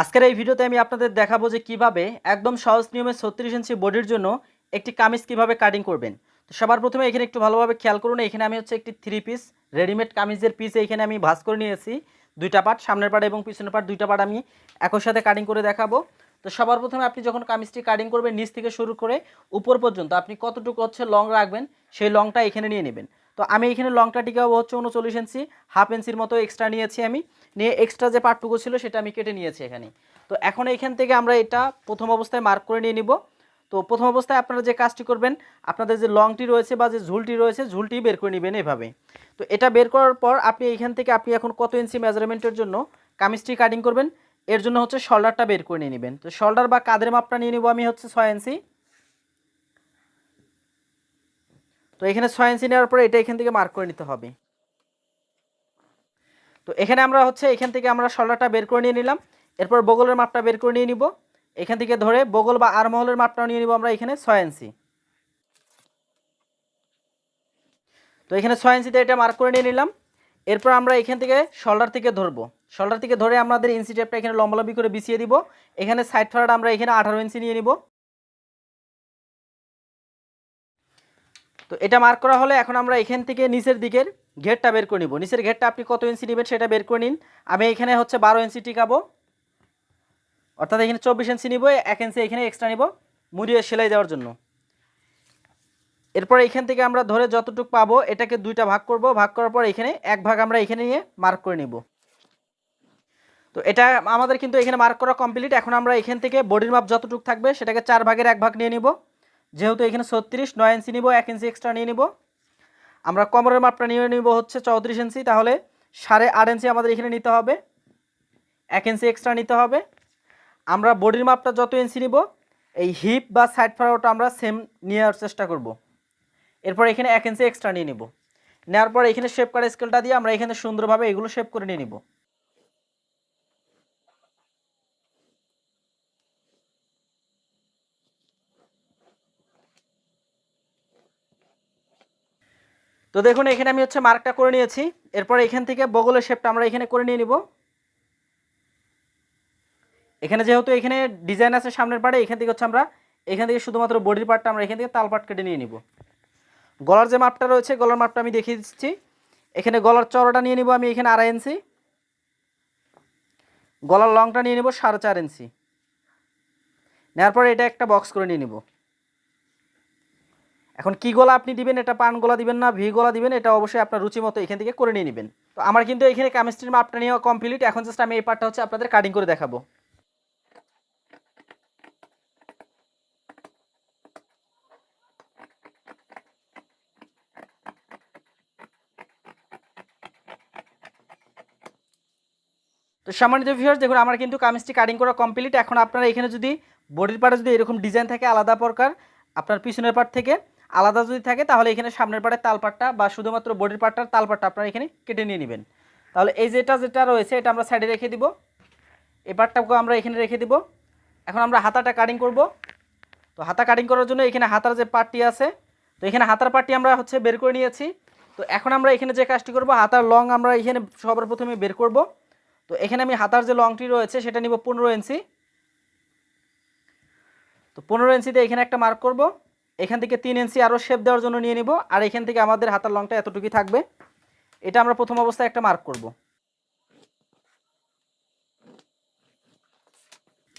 আজকের এই ভিডিওতে আমি আপনাদের দেখাবো যে কীভাবে একদম সহজ নিয়মে ছত্রিশ ইঞ্চি বডির জন্য একটি কামিজ কীভাবে কাটিং করবেন। তো সবার প্রথমে এখানে একটু ভালোভাবে খেয়াল করুন, এখানে আমি হচ্ছে একটি থ্রি পিস রেডিমেড কামিজের পিস এখানে আমি ভাঁজ করে নিয়েছি। দুইটা পার্ট সামনের পার্ট এবং পিছনের পার্ট দুইটা পার্ট আমি একই সাথে কাটিং করে দেখাবো। তো সবার প্রথমে আপনি যখন কামিজটি কাটিং করবেন, নিচ থেকে শুরু করে উপর পর্যন্ত আপনি কতটুকু হচ্ছে লং রাখবেন, সেই লংটা এখানে নিয়ে নেবেন। তো আমি এখানে লংটা টিকাবো হচ্ছে উনচল্লিশ ইঞ্চি হাফ ইঞ্চির মতো এক্সট্রা নিয়েছি আমি। নিয়ে এক্সট্রা যে পার্টটুকু ছিল সেটা আমি কেটে নিয়েছি এখানে। তো এখন এখান থেকে আমরা এটা প্রথম অবস্থায় মার্ক করে নিয়ে নিব। তো প্রথম অবস্থায় আপনারা যে কাজটি করবেন, আপনাদের যে লংটি রয়েছে বা যে ঝুলটি রয়েছে, ঝুলটি বের করে নেবেন এভাবে। তো এটা বের করার পর আপনি এখান থেকে আপনি এখন কত ইঞ্চি মেজারমেন্টের জন্য কামিজটি কাটিং করবেন, এর জন্য হচ্ছে শোল্ডারটা বের করে নিয়ে নেবেন। তো শোল্ডার বা কাদের মাপটা নিয়ে নেব আমি হচ্ছে ছয় ইঞ্চি তো এখানে ছয় ইঞ্চি নেওয়ার পরে এটা এখান থেকে মার্ক করে নিতে হবে। তো এখানে আমরা হচ্ছে এখান থেকে আমরা শোল্ডারটা বের করে নিয়ে নিলাম। এরপর বগলের মাপটা বের করে নিয়ে নিব। এখান থেকে ধরে বগল বা আরমহলের মাপটাও নিয়ে নিব আমরা এখানে ছয় ইঞ্চি। তো এখানে ছয় ইঞ্চিতে এটা মার্ক করে নিয়ে নিলাম। এরপর আমরা এখান থেকে শোল্ডার থেকে ধরবো। শোল্ডার থেকে ধরে আমাদের ইঞ্চি টেপটা এখানে লম্বালম্বি করে বিছিয়ে দিব। এখানে সাইড ফারাটা আমরা এখানে আঠারো ইঞ্চি নিয়ে নিব। তো এটা মার্ক করা হলে এখন আমরা এখান থেকে নিচের দিকের ঘেরটা বের করে নিব। নিচের ঘেরটা আপনি কত ইঞ্চি নেবেন সেটা বের করে নিন। আমি এখানে হচ্ছে বারো ইঞ্চি টিকাবো। অর্থাৎ এখানে চব্বিশ ইঞ্চি নিব, এক ইঞ্চি এখানে এক্সট্রা নিব মুড়িয়ে সেলাই দেওয়ার জন্য। এরপর এখান থেকে আমরা ধরে যতটুকু পাবো এটাকে দুইটা ভাগ করব। ভাগ করার পর এখানে এক ভাগ আমরা এখানে নিয়ে মার্ক করে নিব। তো এটা আমাদের কিন্তু এখানে মার্ক করা কমপ্লিট এখন আমরা এখান থেকে বডির মাপ যতটুকু থাকবে সেটাকে চার ভাগের এক ভাগ নিয়ে নিব। যেহেতু এখানে ছত্রিশ, নয় ইঞ্চি নিব, এক ইঞ্চি এক্সট্রা নিয়ে নিব। আমরা কোমরের মাপটা নিয়ে নিব হচ্ছে চৌত্রিশ ইঞ্চি তাহলে সাড়ে আট ইঞ্চি আমাদের এখানে নিতে হবে। এক ইঞ্চি এক্সট্রা নিতে হবে। আমরা বডির মাপটা যত ইঞ্চি নিব, এই হিপ বা সাইড ফাড়াওটা আমরা সেম নেওয়ার চেষ্টা করব। এরপর এখানে এক ইঞ্চি এক্সট্রা নিয়ে নিব। নেওয়ার পর এখানে শেপ করা স্কেলটা দিয়ে আমরা এখানে সুন্দরভাবে এগুলো শেপ করে নিয়ে নিব। তো দেখুন, এখানে আমি হচ্ছে মার্কটা করে নিয়েছি। এরপর এখান থেকে বগলের শেপটা আমরা এখানে করে নিয়ে নিব। এখানে যেহেতু এখানে ডিজাইন আছে সামনের পাড়ে, এখান থেকে হচ্ছে আমরা, এখান থেকে শুধুমাত্র বডির পার্টটা আমরা এখান থেকে তাল পাট কেটে নিয়ে নিব। গলার যে মাপটা রয়েছে, গলার মাপটা আমি দেখিয়ে দিচ্ছি। এখানে গলার চড়াটা নিয়ে নিব আমি এখানে আড়াই ইঞ্চি। গলার লংটা নিয়ে নিব সাড়ে চার ইঞ্চি। নেওয়ার পরে এটা একটা বক্স করে নিয়ে নিব। এখন কি গলা আপনি দিবেন, এটা পান গলা দিবেন না, ভি গলা দিবেন, এটা অবশ্যই আপনার রুচি মতো এখান থেকে করে নিয়ে নেবেন। তো আমার কিন্তু এখানে কেমিস্ট্রির মাপটা নেওয়া কমপ্লিট এখন জাস্ট আমি এই পার্টটা হচ্ছে আপনাদের কাটিং করে দেখাবো। তো সম্মানিত ভিউয়ার্স দেখুন, আমার কিন্তু কামিজটি কাটিং করা কমপ্লিট এখন আপনারা এখানে যদি বডির পার্টে যদি এরকম ডিজাইন থাকে, আলাদা প্রকার, আপনার পিছনের পার্ট থেকে আলাদা যদি থাকে, তাহলে এখানে সামনের পার্টের তালপাটটা বা শুধুমাত্র বডির পার্টটার তালপাটটা আপনারা এখানে কেটে নিয়ে নেবেন। তাহলে এই যেটা যেটা রয়েছে, এটা আমরা সাইডে রেখে দিব। এই পার্টটাকে আমরা এখানে রেখে দিব। এখন আমরা হাতাটা কাটিং করব। তো হাতা কাটিং করার জন্য এখানে হাতার যে পার্টটি আছে, তো এখানে হাতার পার্টটি আমরা হচ্ছে বের করে নিয়েছি। তো এখন আমরা এখানে যে কাজটি করব, হাতার লং আমরা এখানে সবার প্রথমে বের করব। তো এখানে আমি হাতার যে লংটি রয়েছে, সেটা নিব পনেরো ইঞ্চি। তো পনেরো ইঞ্চিতে এখানে একটা মার্ক করব। এখান থেকে তিন ইঞ্চি আরও শেপ দেওয়ার জন্য নিয়ে নিব। আর এখান থেকে আমাদের হাতার লংটা এতটুকুই থাকবে। এটা আমরা প্রথম অবস্থায় একটা মার্ক করব।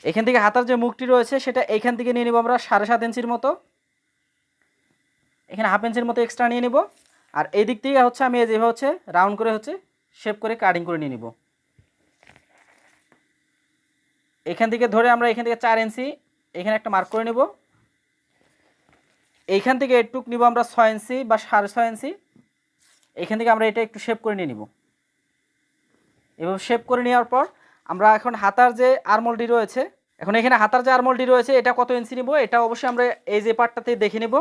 এখান থেকে হাতার যে মুখটি রয়েছে, সেটা এখান থেকে নিয়ে নিব আমরা সাড়ে সাত ইঞ্চির মতো। এখানে হাফ ইঞ্চির মতো এক্সট্রা নিয়ে নিব। আর এই দিক থেকে হচ্ছে আমি যেভাবে হচ্ছে রাউন্ড করে হচ্ছে শেপ করে কাটিং করে নিয়ে নিব। এখান থেকে ধরে আমরা এখান থেকে চার ইঞ্চি এখানে একটা মার্ক করে নেব। এইখান থেকে একটু নিব আমরা ছয় ইঞ্চি বা সাড়ে ছয় ইঞ্চি। এখান থেকে আমরা এটা একটু শেপ করে নিয়ে নিব। এভাবে শেপ করে নেওয়ার পর আমরা এখন হাতার যে আরমোলটি রয়েছে, এখন এখানে হাতার যে আরমোলটি রয়েছে, এটা কত ইঞ্চি নিব এটা অবশ্যই আমরা এই যে পার্টটাতে দেখে নেব।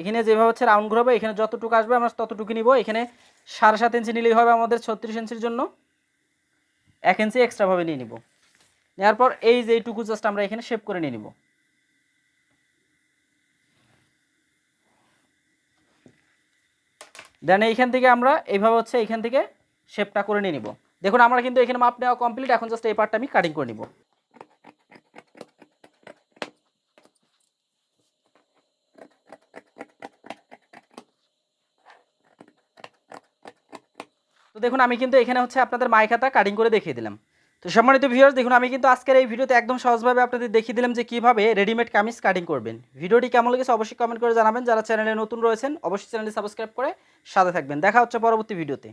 এখানে যেভাবে হচ্ছে রাউন্ড ঘুরাবো, এখানে যতটুকু আসবে আমরা ততটুকু নিব। এখানে সাড়ে সাত ইঞ্চি নিলেই হবে আমাদের ছত্রিশ ইঞ্চির জন্য। এক ইঞ্চি এক্সট্রাভাবে নিয়ে নিব। নেওয়ার পর এই যে এইটুকু জাস্ট আমরা এখানে শেপ করে নিয়ে নিব। দেন এইখান থেকে আমরা এইভাবে হচ্ছে এইখান থেকে শেপটা করে নিয়ে নিব। দেখুন, আমরা কিন্তু এখানে মাপ নেওয়া কমপ্লিট এখন জাস্ট এই পার্টটা আমি কাটিং করে নিব। তো দেখুন, আমি কিন্তু এখানে হচ্ছে আপনাদের মাইখাতা কাটিং করে দেখিয়ে দিলাম। তো সম্মানিত ভিউয়ার্স দেখুন, আমি কিন্তু আজকের এই ভিডিওতে একদম সহজভাবে আপনাদের দেখিয়ে দিলাম যে কীভাবে রেডিমেড কামিজ কাটিং করবেন। ভিডিওটি কেমন লেগেছে অবশ্যই কমেন্ট করে জানাবেন। যারা চ্যানেলে নতুন রয়েছেন, অবশ্যই চ্যানেলটি সাবস্ক্রাইব করে সাথে থাকবেন। দেখা হচ্ছে পরবর্তী ভিডিওতে।